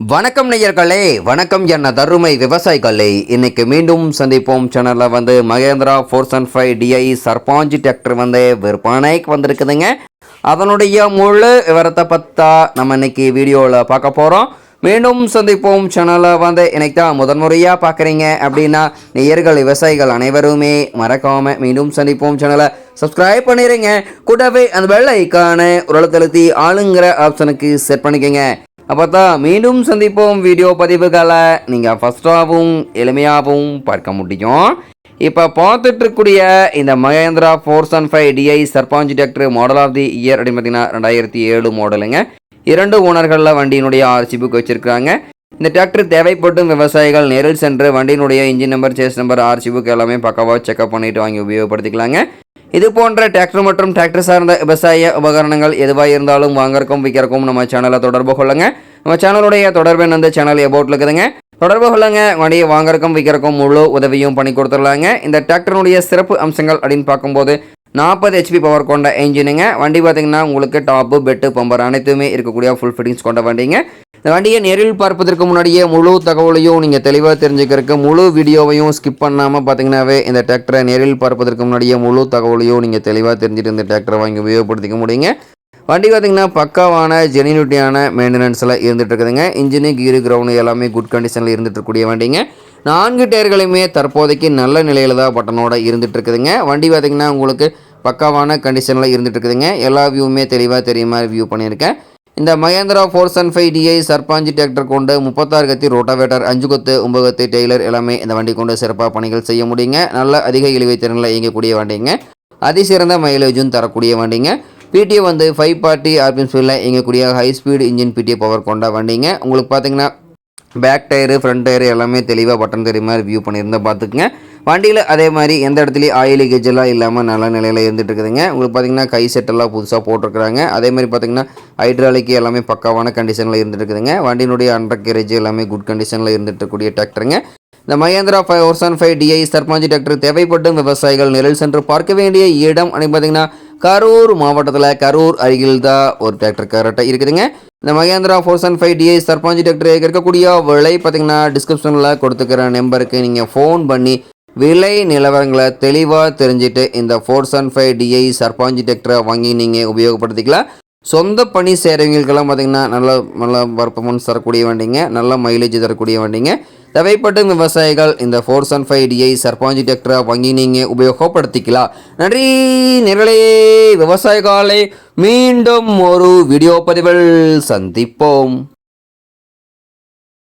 வணக்கம் நேயர்களே வணக்கம் என்ன தருமை விவசாயிகளே. இன்னைக்கு மீண்டும் சந்திப்போம். சேனலில் வந்து Mahindra four and five DI Sarpanch tractor வந்து விற்பனைக்கு வந்திருக்குதுங்க. அதனுடைய முழு விவரத்தை பற்றா நம்ம இன்னைக்கு வீடியோவில் பார்க்க போகிறோம் மீண்டும் சந்திப்போம். சேனலை வந்து இன்னைக்கு தான் முதன்முறையாக பார்க்குறீங்க அப்படின்னா நேயர்கள் விவசாயிகள் அனைவருமே மறக்காமல் மீண்டும் சந்திப்போம். சேனலை சப்ஸ்கிரைப் பண்ணிடுங்க கூடவே அந்த வெள்ளை ஐக்கான ஆளுங்கிற ஆப்ஷனுக்கு செட் பண்ணிக்கோங்க. அப்போ தான் மீண்டும் சந்திப்போம் வீடியோ பதிவுகளை. நீங்கள் ஃபஸ்ட்டாகவும் எளிமையாகவும் பார்க்க முடியும். இப்போ பார்த்துட்ருக்கூடிய இந்த Mahindra four Sun five DI Sarpanch tractor model of the year அப்படின்னு பார்த்தீங்கன்னா ரெண்டாயிரத்தி ஏழு மாடலுங்க இரண்டு ஓனர்களில் வண்டியினுடைய ஆர்சி புக் வச்சுருக்காங்க. இந்த டிராக்டர் தேவைப்படும் விவசாயிகள் நேரில் சென்று வண்டியினுடைய engine number chassis number RC book எல்லாமே பக்கவாக செக்அப் பண்ணிவிட்டு வாங்கி உபயோகப்படுத்திக்கலாங்க. இது போன்ற டிராக்டர் மற்றும் டிராக்டர் சார்ந்த விவசாய உபகரணங்கள் எதுவாக இருந்தாலும் வாங்கறக்கும் விற்கிறக்கும் நம்ம சேனலை தொடர்பு கொள்ளுங்க. நம்ம சேனலுடைய தொடர்பு அந்த சேனல் எபோட்டில் இருக்குதுங்க. தொடர்பு கொள்ளுங்க. வண்டியை வாங்கறக்கும் விற்கிறக்கும் முழு உதவியும் பண்ணி கொடுத்துடலாங்க. இந்த டிராக்டருடைய சிறப்பு அம்சங்கள் அப்படின்னு பார்க்கும்போது நாற்பது ஹெச்பி பவர் கொண்ட என்ஜினுங்க வண்டி பார்த்தீங்கன்னா உங்களுக்கு டாப்பு பெட்டு பம்பர் அனைத்துமே இருக்கக்கூடிய ஃபுல் ஃபிட்டிங்ஸ் கொண்ட வண்டிங்க. இந்த வண்டியை நேரில் பார்ப்பதற்கு முன்னாடியே முழு தகவலையும் நீங்கள் தெளிவாக தெரிஞ்சுக்கிறதுக்கு முழு வீடியோவையும் ஸ்கிப் பண்ணாமல் பார்த்தீங்கன்னாவே இந்த டிராக்டரை நேரில் பார்ப்பதற்கு முன்னாடியே முழு தகவலையும் நீங்கள் தெளிவாக தெரிஞ்சுட்டு இந்த டிராக்டரை வாங்கி உபயோகப்படுத்திக்க முடியுங்க. வண்டி பார்த்தீங்கன்னா பக்காவான ஜெனினிட்டியான மெயின்டெனன்ஸில் இருந்துகிட்டு இருக்குதுங்க. இன்ஜினு கீரு கிரவுண்டு எல்லாமே குட் கண்டிஷனில் இருந்துட்டு இருக்கக்கூடிய வண்டிங்க. நான்கு டயர்களையுமே தற்போதைக்கு நல்ல நிலையில் தான் பட்டனோட இருந்துகிட்டு இருக்குதுங்க. வண்டி பார்த்தீங்கன்னா உங்களுக்கு பக்காவான கண்டிஷனில் இருந்துட்டு இருக்குதுங்க. எல்லா வியூவுமே தெளிவாக தெரியுமா வியூ பண்ணியிருக்கேன். இந்த Mahindra four seven five DI Sarpanch tractor கொண்டு முப்பத்தாறு கத்தி ரோட்டாவேட்டர் அஞ்சு கொத்து ஒன்பது டெய்லர் எல்லாமே இந்த வண்டி கொண்டு சிறப்பாக பணிகள் செய்ய முடியுங்க. நல்ல அதிக இழுவை திறனில் இயங்கக்கூடிய வண்டிங்க. அதிசிறந்த மைலேஜும் தரக்கூடிய வண்டிங்க. பிடிஏ வந்து ஃபைவ் பார்ட்டி ஆர்பிஎம் ஸ்பீடில் இயங்கக்கூடிய high speed engine PTO power கொண்ட வண்டிங்க. உங்களுக்கு பார்த்தீங்கன்னா பேக் டயரு ஃப்ரண்ட் டயரு எல்லாமே தெளிவாக பட்டன் தெரியுமா மாதிரி வியூ பண்ணியிருந்தா பார்த்துக்குங்க. வண்டியில் அதே மாதிரி எந்த இடத்துலையும் ஆயில் லீக்கேஜ் இல்லாமல் நல்ல நிலையில் இருந்துட்டு இருக்குதுங்க உங்களுக்கு பார்த்தீங்கன்னா கை செட்டெல்லாம் புதுசாக போட்டிருக்கிறாங்க. அதே மாதிரி பார்த்தீங்கன்னா ஹைட்ராலிக் எல்லாமே பக்காவான கண்டிஷனில் இருந்துட்டு இருக்குதுங்க வண்டியினுடைய அண்டர் கேரேஜ் எல்லாமே குட் கண்டிஷனில் இருந்துட்டுக்கூடிய டிராக்டருங்க இந்த மகேந்திரா ஃபைவ் ஒர்சன் ஃபைவ் டிஐ சர்பாஞ்சி டிராக்டர் தேவைப்படும் விவசாயிகள் நிழல் சென்று பார்க்க வேண்டிய இடம் அப்படின்னு பார்த்தீங்கன்னா கரூர் மாவட்டத்தில் கரூர் அருகில் தான் ஒரு டிராக்டர் கரெக்டாக இருக்குதுங்க. இந்த Mahindra four seven five DI Sarpanch tractor இருக்கக்கூடிய விலை பார்த்தீங்கன்னா டிஸ்கிரிப்ஷனில் கொடுத்துக்கிற நம்பருக்கு நீங்கள் ஃபோன் பண்ணி விலை நிலவரங்களை தெளிவாக தெரிஞ்சுட்டு இந்த four seven five DI Sarpanch டெக்டரை வாங்கி நீங்கள் உபயோகப்படுத்திக்கலாம். சொந்த பணி செய்கிறவங்களுக்கெல்லாம் பார்த்தீங்கன்னா நல்ல நல்ல பர்ஃபார்மன்ஸ் தரக்கூடிய வண்டிங்க நல்ல மைலேஜ் தரக்கூடிய வண்டிங்க. தேவைப்படும் விவசாயிகள் இந்த four seven five DI Sarpanch டெக்டரை வாங்கி நீங்கள் உபயோகப்படுத்திக்கலாம். நன்றி நிரலே விவசாயிகளை மீண்டும் ஒரு வீடியோ பதிவில் சந்திப்போம்.